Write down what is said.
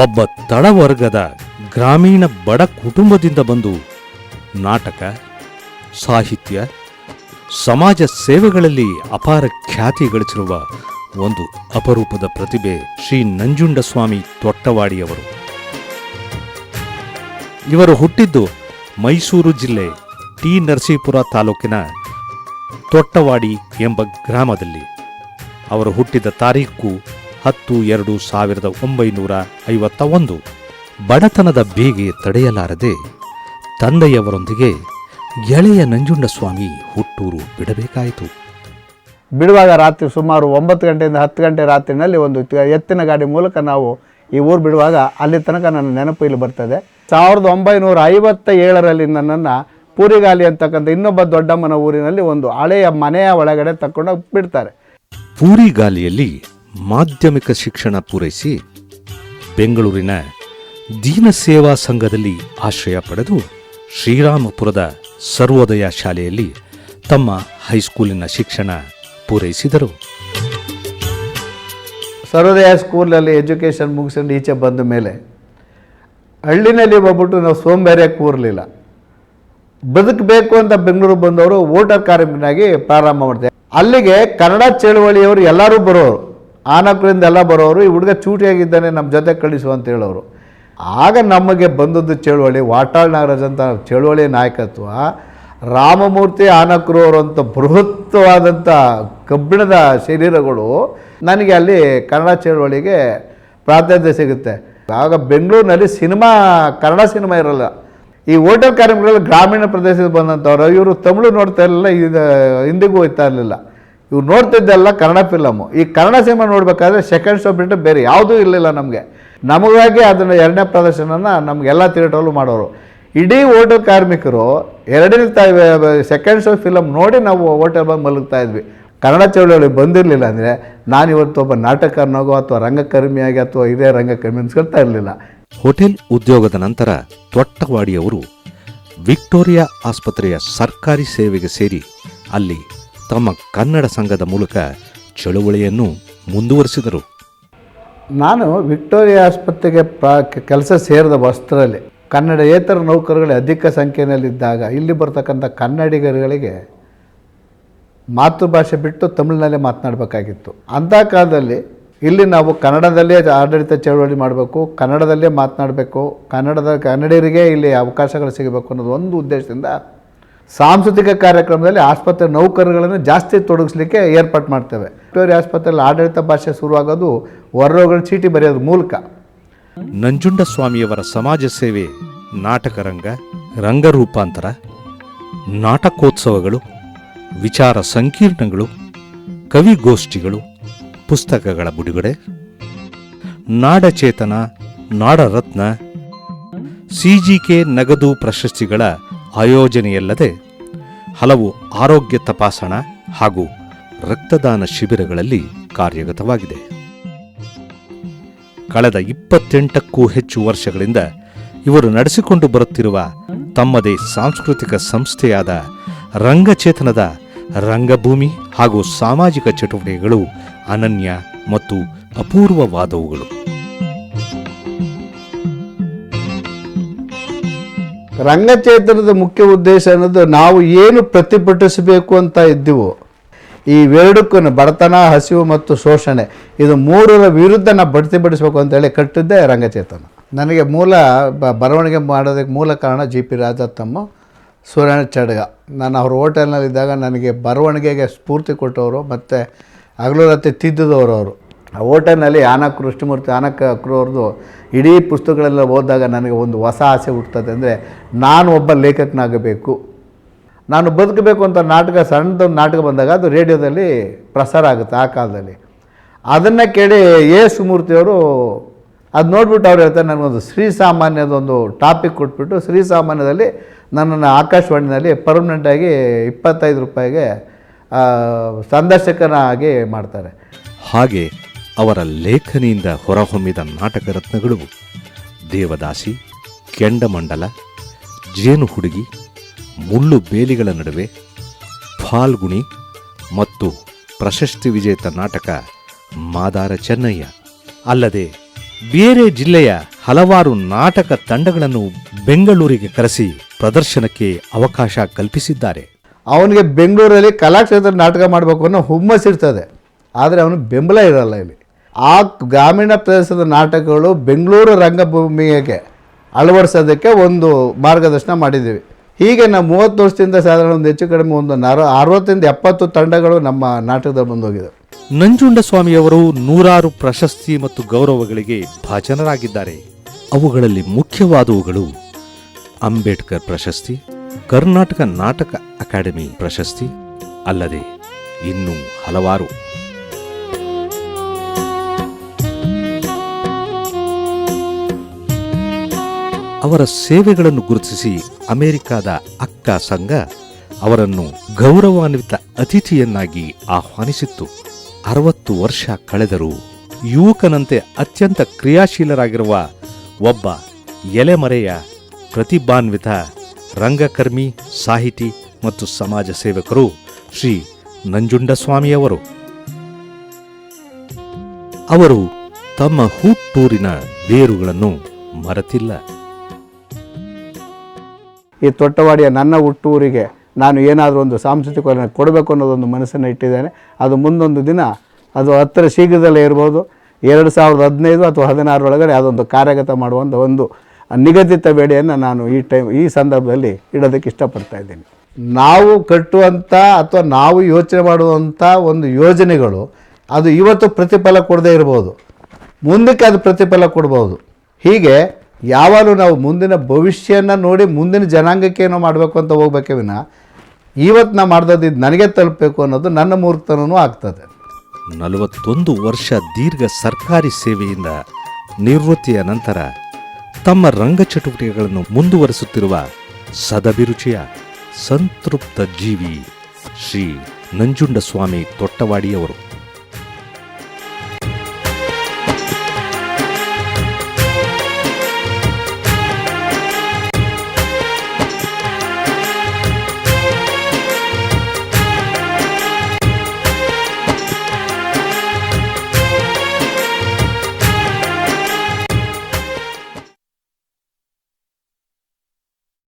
ಒಬ್ಬ ತಡವರ್ಗದ ಗ್ರಾಮೀಣ ಬಡ ಕುಟುಂಬದಿಂದ ಬಂದು ನಾಟಕ, ಸಾಹಿತ್ಯ, ಸಮಾಜ ಸೇವೆಗಳಲ್ಲಿ ಅಪಾರ ಖ್ಯಾತಿ ಗಳಿಸಿರುವ ಒಂದು ಅಪರೂಪದ ಪ್ರತಿಭೆ ಶ್ರೀ ನಂಜುಂಡಸ್ವಾಮಿ ತೊಟ್ಟವಾಡಿಯವರು. ಇವರು ಹುಟ್ಟಿದ್ದು ಮೈಸೂರು ಜಿಲ್ಲೆ ಟಿ ನರಸೀಪುರ ತಾಲೂಕಿನ ತೊಟ್ಟವಾಡಿ ಎಂಬ ಗ್ರಾಮದಲ್ಲಿ. ಅವರು ಹುಟ್ಟಿದ ತಾರೀಕು ಹತ್ತು ಎರಡು ಸಾವಿರದ ಒಂಬೈನೂರ ಐವತ್ತ ಒಂದು ಬಡತನದ ಬೇಗೆ ತಡೆಯಲಾರದೆ ತಂದೆಯವರೊಂದಿಗೆ ಗೆಳೆಯ ನಂಜುಂಡಸ್ವಾಮಿ ಹುಟ್ಟೂರು ಬಿಡಬೇಕಾಯಿತು. ಬಿಡುವಾಗ ರಾತ್ರಿ ಸುಮಾರು ಒಂಬತ್ತು ಗಂಟೆಯಿಂದ ಹತ್ತು ಗಂಟೆ ರಾತ್ರಿನಲ್ಲಿ ಒಂದು ಎತ್ತಿನ ಗಾಡಿ ಮೂಲಕ ನಾವು ಈ ಊರು ಬಿಡುವಾಗ ಅಲ್ಲಿ ತನಕ ನನ್ನ ನೆನಪು ಇಲ್ಲಿ ಬರ್ತದೆ. ಸಾವಿರದ ಒಂಬೈನೂರ ಐವತ್ತ ಏಳರಲ್ಲಿ ನನ್ನನ್ನು ಪೂರಿಗಾಲಿ ಅಂತಕ್ಕಂಥ ಇನ್ನೊಬ್ಬ ದೊಡ್ಡಮ್ಮನ ಊರಿನಲ್ಲಿ ಒಂದು ಹಳೆಯ ಮನೆಯ ಒಳಗಡೆ ತಗೊಂಡೋಗಿ ಬಿಡ್ತಾರೆ ಪೂರಿಗಾಲಿಯಲ್ಲಿ ಮಾಧ್ಯಮಿಕ ಶಿಕ್ಷಣ ಪೂರೈಸಿ ಬೆಂಗಳೂರಿನ ದೀನ ಸೇವಾ ಸಂಘದಲ್ಲಿ ಆಶ್ರಯ ಪಡೆದು ಶ್ರೀರಾಮಪುರದ ಸರ್ವೋದಯ ಶಾಲೆಯಲ್ಲಿ ತಮ್ಮ ಹೈಸ್ಕೂಲಿನ ಶಿಕ್ಷಣ ಪೂರೈಸಿದರು. ಸರ್ವೋದಯ ಸ್ಕೂಲಲ್ಲಿ ಎಜುಕೇಷನ್ ಮುಗಿಸ್ಕೊಂಡು ಈಚೆ ಬಂದ ಮೇಲೆ ಹಳ್ಳಿನಲ್ಲಿ ಹೋಗ್ಬಿಟ್ಟು ನಾವು ಸೋಂಬೇರೆ ಕೂರಲಿಲ್ಲ. ಬದುಕಬೇಕು ಅಂತ ಬೆಂಗಳೂರು ಬಂದವರು ವೋಟರ್ ಕಾರ್ಮಿಕನಾಗಿ ಪ್ರಾರಂಭ ಮಾಡಿದೆ ಅಲ್ಲಿಗೆ ಕನ್ನಡ ಚಳವಳಿಯವರು ಎಲ್ಲರೂ ಬರೋರು. ಆನಕರಿಂದ ಎಲ್ಲ ಬರೋರು, ಈ ಹುಡುಗ ಚೂಟಿಯಾಗಿದ್ದಾನೆ ನಮ್ಮ ಜೊತೆ ಕಳಿಸು ಅಂತ ಹೇಳೋರು. ಆಗ ನಮಗೆ ಬಂದದ್ದು ಚಳುವಳಿ, ವಾಟಾಳ್ ನಾಗರಾಜ್ ಅಂತ ಚಳುವಳಿ ನಾಯಕತ್ವ, ರಾಮಮೂರ್ತಿ ಆನಕ್ರು ಅವರಂಥ ಬೃಹತ್ವಾದಂಥ ಕಬ್ಬಿಣದ ಶರೀರಗಳು ನನಗೆ ಅಲ್ಲಿ ಕನ್ನಡ ಚಳುವಳಿಗೆ ಪ್ರಾಧಾನ್ಯತೆ ಸಿಗುತ್ತೆ. ಆಗ ಬೆಂಗಳೂರಿನಲ್ಲಿ ಸಿನಿಮಾ, ಕನ್ನಡ ಸಿನಿಮಾ ಇರಲ್ಲ. ಈ ಹೋಟೆಲ್ ಕಾರ್ಯಕ್ರಮಗಳಲ್ಲಿ ಗ್ರಾಮೀಣ ಪ್ರದೇಶದಲ್ಲಿ ಬಂದಂಥವ್ರು, ಇವರು ತಮಿಳು ನೋಡ್ತಾ ಇರಲಿಲ್ಲ, ಇದು ಹಿಂದಿಗೂ ಹೋಗ್ತಾ ಇರಲಿಲ್ಲ. ಇವ್ರು ನೋಡ್ತಿದ್ದೆಲ್ಲ ಕನ್ನಡ ಫಿಲಮು ಈ ಕನ್ನಡ ಸಿನಿಮಾ ನೋಡಬೇಕಾದ್ರೆ ಸೆಕೆಂಡ್ ಶೋ ಬಿಟ್ಟು ಬೇರೆ ಯಾವುದೂ ಇರಲಿಲ್ಲ ನಮಗೆ. ನಮಗಾಗಿ ಅದನ್ನು ಎರಡನೇ ಪ್ರದರ್ಶನನ ನಮಗೆಲ್ಲ ಥಿಯೇಟ್ರಲ್ಲೂ ಮಾಡೋರು. ಇಡೀ ಹೋಟೆಲ್ ಕಾರ್ಮಿಕರು ಎರಡನೇ ತ ಸೆಕೆಂಡ್ ಶೋ ಫಿಲಮ್ ನೋಡಿ ನಾವು ಹೋಟೆಲ್ ಬಂದು ಮಲಗ್ತಾ ಇದ್ವಿ. ಕನ್ನಡ ಚಳುವಳಿ ಬಂದಿರಲಿಲ್ಲ ಅಂದರೆ ನಾನು ಇವತ್ತು ಒಬ್ಬ ನಾಟಕರ್ನಾಗೋ ಅಥವಾ ರಂಗಕರ್ಮಿಯಾಗಿ ಅಥವಾ ಇದೇ ರಂಗಕರ್ಮಿ ಅನ್ಸ್ಕೊಳ್ತಾ ಇರಲಿಲ್ಲ. ಹೋಟೆಲ್ ಉದ್ಯೋಗದ ನಂತರ ತೊಟ್ಟವಾಡಿಯವರು ವಿಕ್ಟೋರಿಯಾ ಆಸ್ಪತ್ರೆಯ ಸರ್ಕಾರಿ ಸೇವೆಗೆ ಸೇರಿ ಅಲ್ಲಿ ತಮ್ಮ ಕನ್ನಡ ಸಂಘದ ಮೂಲಕ ಚಳುವಳಿಯನ್ನು ಮುಂದುವರಿಸಿದರು. ನಾನು ವಿಕ್ಟೋರಿಯಾ ಆಸ್ಪತ್ರೆಗೆ ಪ್ರಾ ಕೆಲಸ ಸೇರಿದ ವಸ್ತ್ರದಲ್ಲಿ ಕನ್ನಡೇತರ ನೌಕರಗಳೇ ಅಧಿಕ ಸಂಖ್ಯೆಯಲ್ಲಿದ್ದಾಗ ಇಲ್ಲಿ ಬರ್ತಕ್ಕಂಥ ಕನ್ನಡಿಗರುಗಳಿಗೆ ಮಾತೃಭಾಷೆ ಬಿಟ್ಟು ತಮಿಳಿನಲ್ಲೇ ಮಾತನಾಡಬೇಕಾಗಿತ್ತು. ಅಂಥ ಕಾಲದಲ್ಲಿ ಇಲ್ಲಿ ನಾವು ಕನ್ನಡದಲ್ಲೇ ಆಡಳಿತ ಚಳವಳಿ ಮಾಡಬೇಕು, ಕನ್ನಡದಲ್ಲೇ ಮಾತನಾಡಬೇಕು, ಕನ್ನಡದ ಕನ್ನಡಿಗರಿಗೆ ಇಲ್ಲಿ ಅವಕಾಶಗಳು ಸಿಗಬೇಕು ಅನ್ನೋದು ಒಂದು ಉದ್ದೇಶದಿಂದ ಸಾಂಸ್ಕೃತಿಕ ಕಾರ್ಯಕ್ರಮದಲ್ಲಿ ಆಸ್ಪತ್ರೆ ನೌಕರಗಳನ್ನು ಜಾಸ್ತಿ ತೊಡಗಿಸ್ಲಿಕ್ಕೆ ಏರ್ಪಾಟ್ ಮಾಡ್ತೇವೆ. ವಿಕ್ಟೋರಿಯಾ ಆಸ್ಪತ್ರೆಯಲ್ಲಿ ಆಡಳಿತ ಭಾಷೆ ಶುರುವಾಗೋದು ಹೊರರೋಗಗಳ ಚೀಟಿ ಬರೆಯೋದ್ರ ಮೂಲಕ. ನಂಜುಂಡಸ್ವಾಮಿಯವರ ಸಮಾಜ ಸೇವೆ ನಾಟಕರಂಗ ರಂಗರೂಪಾಂತರ ನಾಟಕೋತ್ಸವಗಳು, ವಿಚಾರ ಸಂಕೀರ್ಣಗಳು ಕವಿಗೋಷ್ಠಿಗಳು ಪುಸ್ತಕಗಳ ಬಿಡುಗಡೆ ನಾಡಚೇತನ ನಾಡರತ್ನ ಸಿಜಿಕೆ ನಗದು ಪ್ರಶಸ್ತಿಗಳ ಆಯೋಜನೆಯಲ್ಲದೆ ಹಲವು ಆರೋಗ್ಯ ತಪಾಸಣಾ ಹಾಗೂ ರಕ್ತದಾನ ಶಿಬಿರಗಳಲ್ಲಿ ಕಾರ್ಯಗತವಾಗಿದೆ. ಕಳೆದ ಇಪ್ಪತ್ತೆಂಟಕ್ಕೂ ಹೆಚ್ಚು ವರ್ಷಗಳಿಂದ ಇವರು ನಡೆಸಿಕೊಂಡು ಬರುತ್ತಿರುವ ತಮ್ಮದೇ ಸಾಂಸ್ಕೃತಿಕ ಸಂಸ್ಥೆಯಾದ ರಂಗಚೇತನದ ರಂಗಭೂಮಿ ಹಾಗೂ ಸಾಮಾಜಿಕ ಚಟುವಟಿಕೆಗಳು ಅನನ್ಯ ಮತ್ತು ಅಪೂರ್ವವಾದವುಗಳು. ರಂಗಚೇತನದ ಮುಖ್ಯ ಉದ್ದೇಶ ಅನ್ನೋದು ನಾವು ಏನು ಪ್ರತಿಭಟಿಸಬೇಕು ಅಂತ ಇದ್ದೀವೋ ಎರಡಕ್ಕೂ ಬಡತನ, ಹಸಿವು ಮತ್ತು ಶೋಷಣೆ, ಇದು ಮೂರರ ವಿರುದ್ಧ ನಾವು ಬಡ್ತಿಬಡಿಸ್ಬೇಕು ಅಂತೇಳಿ ಕಟ್ಟಿದ್ದೆ ರಂಗಚೇತನ. ನನಗೆ ಮೂಲ ಬರವಣಿಗೆ ಮಾಡೋದಕ್ಕೆ ಮೂಲ ಕಾರಣ ಜಿ ಪಿ ರಾಜತ್ತಮ್ಮ ಸೂರ್ಯನ ಚಡ್ಗ. ನಾನು ಅವ್ರ ಹೋಟೆಲ್ನಲ್ಲಿದ್ದಾಗ ನನಗೆ ಬರವಣಿಗೆಗೆ ಸ್ಫೂರ್ತಿ ಕೊಟ್ಟವರು, ಮತ್ತು ಹಗಲು ರಾತ್ರಿ ತಿದ್ದಿದವರು ಅವರು. ಆ ಓಟೆಲ್ನಲ್ಲಿ ಆನಕ್ ಕೃಷ್ಣಮೂರ್ತಿ ಆನಕ್ ಅವ್ರದ್ದು ಇಡೀ ಪುಸ್ತಕಗಳೆಲ್ಲ ಓದಿದಾಗ ನನಗೆ ಒಂದು ಹೊಸ ಆಸೆ ಹುಟ್ಟುತ್ತದೆ ಅಂದರೆ ನಾನು ಒಬ್ಬ ಲೇಖಕನಾಗಬೇಕು. ನಾನು ಬದುಕಬೇಕು ಅಂತ ನಾಟಕ, ಸಣ್ಣದೊಂದು ನಾಟಕ ಬಂದಾಗ ಅದು ರೇಡಿಯೋದಲ್ಲಿ ಪ್ರಸಾರ ಆಗುತ್ತೆ ಆ ಕಾಲದಲ್ಲಿ. ಅದನ್ನು ಕೇಳಿ ಎ ಸುಮೂರ್ತಿಯವರು ಅದು ನೋಡ್ಬಿಟ್ಟು ಅವ್ರು ಹೇಳ್ತಾರೆ, ನನಗೊಂದು ಸಾಮಾನ್ಯದೊಂದು ಟಾಪಿಕ್ ಕೊಟ್ಬಿಟ್ಟು ಶ್ರೀ ಸಾಮಾನ್ಯದಲ್ಲಿ ನನ್ನನ್ನು ಆಕಾಶವಾಣಿಯಲ್ಲಿ ಪರ್ಮನೆಂಟಾಗಿ ಇಪ್ಪತ್ತೈದು ರೂಪಾಯಿಗೆ ಸಂದರ್ಶಕನಾಗಿ ಮಾಡ್ತಾರೆ. ಹಾಗೆ ಅವರ ಲೇಖನಿಯಿಂದ ಹೊರಹೊಮ್ಮಿದ ನಾಟಕ ರತ್ನಗಳು ದೇವದಾಸಿ, ಕೆಂಡಮಂಡಲ, ಜೇನು ಹುಡುಗಿ, ಮುಳ್ಳು ಬೇಲಿಗಳ ನಡುವೆ ಫಾಲ್ಗುಣಿ ಮತ್ತು ಪ್ರಶಸ್ತಿ ವಿಜೇತ ನಾಟಕ ಮಾದಾರ ಚೆನ್ನಯ್ಯ. ಅಲ್ಲದೆ ಬೇರೆ ಜಿಲ್ಲೆಯ ಹಲವಾರು ನಾಟಕ ತಂಡಗಳನ್ನು ಬೆಂಗಳೂರಿಗೆ ಕರೆಸಿ ಪ್ರದರ್ಶನಕ್ಕೆ ಅವಕಾಶ ಕಲ್ಪಿಸಿದ್ದಾರೆ. ಅವನಿಗೆ ಬೆಂಗಳೂರಲ್ಲಿ ಕಲಾಕ್ಷೇತ್ರ ನಾಟಕ ಮಾಡಬೇಕು ಅನ್ನೋ ಹುಮ್ಮಸ್ಸಿರ್ತದೆ ಆದರೆ ಅವನು ಬೆಂಬಲ ಇರಲ್ಲ ಇಲ್ಲಿ. ಆ ಗ್ರಾಮೀಣ ಪ್ರದೇಶದ ನಾಟಕಗಳು ಬೆಂಗಳೂರು ರಂಗಭೂಮಿಗೆ ಅಳವಡಿಸೋದಕ್ಕೆ ಒಂದು ಮಾರ್ಗದರ್ಶನ ಮಾಡಿದ್ದೀವಿ. ಹೀಗೆ ನಾವು ಮೂವತ್ತು ವರ್ಷದಿಂದ ಸಾಧಾರಣ ಒಂದು ಹೆಚ್ಚು ಕಡಿಮೆ ಒಂದು ನಾರ ಅರವತ್ತರಿಂದ ಎಪ್ಪತ್ತು ತಂಡಗಳು ನಮ್ಮ ನಾಟಕದಲ್ಲಿ ಬಂದೋಗಿದೆ. ನಂಜುಂಡಸ್ವಾಮಿಯವರು ನೂರಾರು ಪ್ರಶಸ್ತಿ ಮತ್ತು ಗೌರವಗಳಿಗೆ ಭಾಜನರಾಗಿದ್ದಾರೆ. ಅವುಗಳಲ್ಲಿ ಮುಖ್ಯವಾದವುಗಳು ಅಂಬೇಡ್ಕರ್ ಪ್ರಶಸ್ತಿ, ಕರ್ನಾಟಕ ನಾಟಕ ಅಕಾಡೆಮಿ ಪ್ರಶಸ್ತಿ, ಅಲ್ಲದೆ ಇನ್ನೂ ಹಲವಾರು. ಅವರ ಸೇವೆಗಳನ್ನು ಗುರುತಿಸಿ ಅಮೆರಿಕಾದ ಅಕ್ಕ ಸಂಘ ಅವರನ್ನು ಗೌರವಾನ್ವಿತ ಅತಿಥಿಯನ್ನಾಗಿ ಆಹ್ವಾನಿಸಿತ್ತು. ಅರವತ್ತು ವರ್ಷ ಕಳೆದರೂ ಯುವಕನಂತೆ ಅತ್ಯಂತ ಕ್ರಿಯಾಶೀಲರಾಗಿರುವ ಒಬ್ಬ ಎಲೆಮರೆಯ ಪ್ರತಿಭಾನ್ವಿತ ರಂಗಕರ್ಮಿ, ಸಾಹಿತಿ ಮತ್ತು ಸಮಾಜ ಸೇವಕರು ಶ್ರೀ ನಂಜುಂಡಸ್ವಾಮಿಯವರು ಅವರು ತಮ್ಮ ಹುಟ್ಟೂರಿನ ಬೇರುಗಳನ್ನು ಮರೆತಿಲ್ಲ. ಈ ತೊಟ್ಟವಾಡಿಯ ನನ್ನ ಹುಟ್ಟೂರಿಗೆ ನಾನು ಏನಾದರೂ ಒಂದು ಸಾಂಸ್ಕೃತಿಕ ಕೊಡಬೇಕು ಅನ್ನೋದೊಂದು ಮನಸ್ಸನ್ನು ಇಟ್ಟಿದ್ದೇನೆ. ಅದು ಮುಂದೊಂದು ದಿನ, ಅದು ಹತ್ತಿರ ಶೀಘ್ರದಲ್ಲೇ ಇರ್ಬೋದು. ಎರಡು ಸಾವಿರದ ಹದಿನೈದು ಅಥವಾ ಹದಿನಾರರೊಳಗಡೆ ಅದೊಂದು ಕಾರ್ಯಗತ ಮಾಡುವಂಥ ಒಂದು ನಿಗದಿತ ಬೇಡಿಯನ್ನು ನಾನು ಈ ಟೈಮ್, ಈ ಸಂದರ್ಭದಲ್ಲಿ ಇಡೋದಕ್ಕೆ ಇಷ್ಟಪಡ್ತಾ ಇದ್ದೀನಿ. ನಾವು ಕಟ್ಟುವಂಥ ಅಥವಾ ನಾವು ಯೋಚನೆ ಮಾಡುವಂಥ ಒಂದು ಯೋಜನೆಗಳು, ಅದು ಇವತ್ತು ಪ್ರತಿಫಲ ಕೊಡದೇ ಇರ್ಬೋದು. ಮುಂದಕ್ಕೆ ಅದು ಪ್ರತಿಫಲ ಕೊಡ್ಬೋದು. ಹೀಗೆ ಯಾವಾಗಲೂ ನಾವು ಮುಂದಿನ ಭವಿಷ್ಯನ ನೋಡಿ ಮುಂದಿನ ಜನಾಂಗಕ್ಕೆ ಏನೋ ಮಾಡಬೇಕು ಅಂತ ಹೋಗ್ಬೇಕೇ ವಿನ ಇವತ್ತು ನಾ ಮಾಡ್ದದ್ದು ಇದು ನನಗೆ ತಲುಪಬೇಕು ಅನ್ನೋದು ನನ್ನ ಮೂರ್ತನೂ ಆಗ್ತದೆ. ನಲವತ್ತೊಂದು ವರ್ಷ ದೀರ್ಘ ಸರ್ಕಾರಿ ಸೇವೆಯಿಂದ ನಿವೃತ್ತಿಯ ನಂತರ ತಮ್ಮ ರಂಗ ಚಟುವಟಿಕೆಗಳನ್ನು ಮುಂದುವರಿಸುತ್ತಿರುವ ಸದಭಿರುಚಿಯ ಸಂತೃಪ್ತ ಜೀವಿ ಶ್ರೀ ನಂಜುಂಡಸ್ವಾಮಿ ತೊಟ್ಟವಾಡಿಯವರು.